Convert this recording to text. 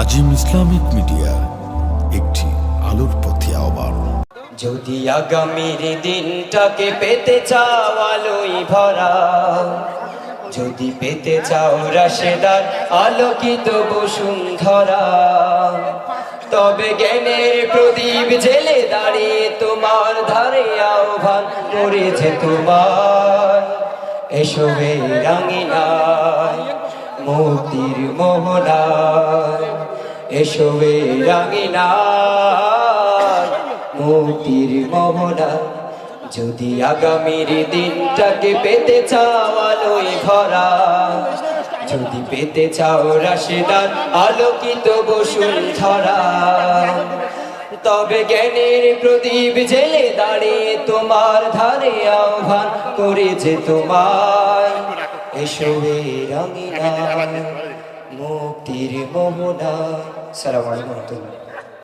আজিম Islamic media, একটি আলোর পথে আহ্বান। যদি আগামীর দিনটাকে পেতে চাও আলোই ভরা, যদি পেতে চাও রাশেদার আলোকিত বসুন্ধরা, তবে জ্ঞানের প্রদীপ জেলে দাঁড়িয়ে তোমার ধারে আহ্বান করেছে তোমার। এসো হে রাঙিনায় মুক্তির মোহনায়। এসো হে রাঙিনায় মুক্তির মোহনা যদি আগামীর দিনটাকে পেতে চাও আলোয় ভরা, যদি পেতে চাও রাশেদার আলোকিত বসুন ধরা। তবে জ্ঞানের প্রদীপ জেলে দাঁড়িয়ে তোমার ধারে আহ্বান করেছে তোমার। এসো হে রঙিনা মুক্তির মোহনা সালাম আলাইকুম